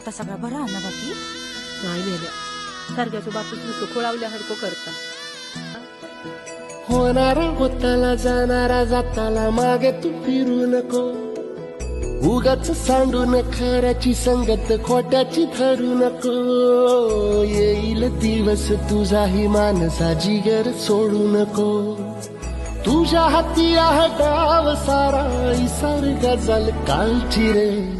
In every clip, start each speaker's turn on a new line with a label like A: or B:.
A: आता सगळा बरा आहे ना बाकी?
B: नाही नेल्या सारख्याच्या बाबतीत नुसतं खोळावल्यासारखं करता.
C: होणारा होताला जाणारा जाताला मागे तू फिरू नको. उगाच सांडून खऱ्याची संगत खोट्याची धरू नको. येईल दिवस तुझाही मानसा जिगर सोडू नको. तुझ्या हाती आहे डाव सारा इसार गजल काळची रे.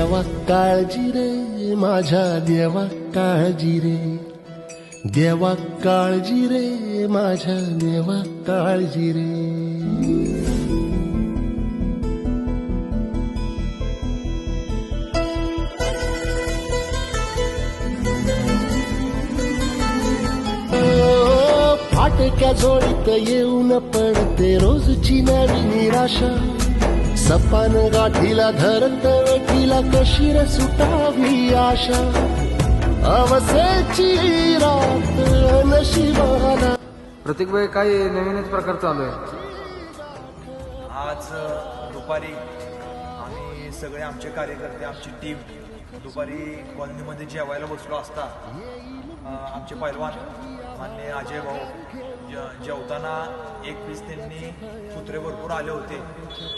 C: देवा काळजी रे माझ्या देवा काळजी रे. देवा काळजी रे माझ्या देवा काळजी रे. फाटक्या जोडीत येऊन पडते रोजची नवी निराशा. सपान गाठीला धरत वेठीला कशी रे सुटावी आशा. अवसेची रात नशिबाला.
D: प्रत्येक वेळी काही नवीनच प्रकार चालू आहे.
E: आज दुपारी आम्ही सगळे आमचे कार्यकर्ते आमची टीम दुपारी कॉलनीमध्ये जेवायला बसलो असता. आमचे पैलवान मान्य अजय भाऊ ज- जेवताना एक पीस त्यांनी कुत्रे भरपूर आले होते.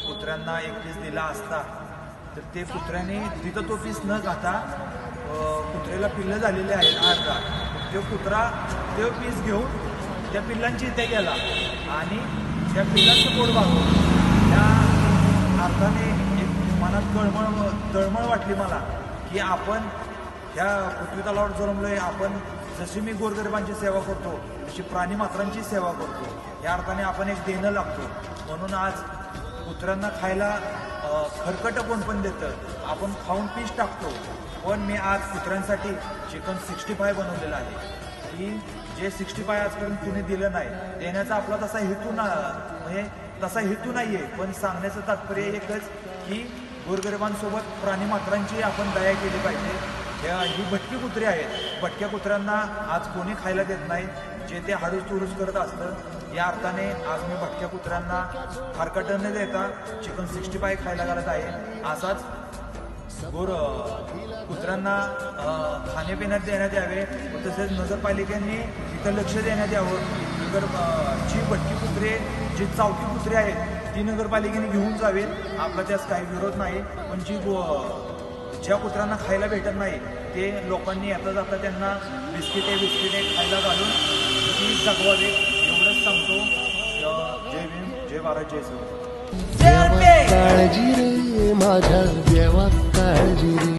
E: कुत्र्यांना एक पीस दिला असता. तर ते कुत्र्याने तिथं तो पीस न खाता कुत्र्याला पिल्लं झालेले आहेत अर्धा. तो कुत्रा तो पीस घेऊन त्या पिल्लांची इथे गेला आणि त्या पिल्लांचं पोट भागवलं त्या अर्थाने एक मनात तळमळ तळमळ वाटली मला की आपण ह्या पृथ्वी तलावर जन्मलोय आपण जशी मी गोरगरिबांची सेवा करतो तशी प्राणीमात्रांची सेवा करतो. या अर्थाने आपण एक देणं लागतो. म्हणून आज कुत्र्यांना खायला खरकट कोण पण देतं आपण खाऊन पीस टाकतो. पण मी आज कुत्र्यांसाठी चिकन सिक्स्टी फाय बनवलेलं आहे. की जे सिक्स्टी फाय आजपर्यंत तुम्ही दिलं नाही देण्याचा आपला तसा हेतू ना म्हणजे तसा हेतू नाही आहे पण सांगण्याचं तात्पर्य एकच की गोरगरिबांसोबत प्राणीमात्रांची आपण दया केली पाहिजे. ह्या ही भटकी कुत्री आहेत. भटक्या कुत्र्यांना आज कोणी खायला देत नाही. जे ते हाडूस तुडूस करत असतं या अर्थाने आज मी भटक्या कुत्र्यांना फारकटन न देता चिकन सिक्स्टी फाय खायला घालत आहे. असाच गोर कुत्र्यांना खाण्यापिण्यात देण्यात यावे व तसेच नगरपालिकेने इथं लक्ष देण्यात यावं. नगर जी भटकी कुत्रे जी चावकी कुत्रे आहेत ती नगरपालिकेने घेऊन जावेत. आपला त्यास काही विरोध नाही. पण जी ज्या कुत्र्यांना खायला भेटत नाही ते लोकांनी येता जाता त्यांना बिस्किटे बिस्किटे खायला घालून ती जगवावे एवढंच सांगतो. जय भीम जय महाराज जय
C: सर काळजी रे माझ्या देवा काळजी रे.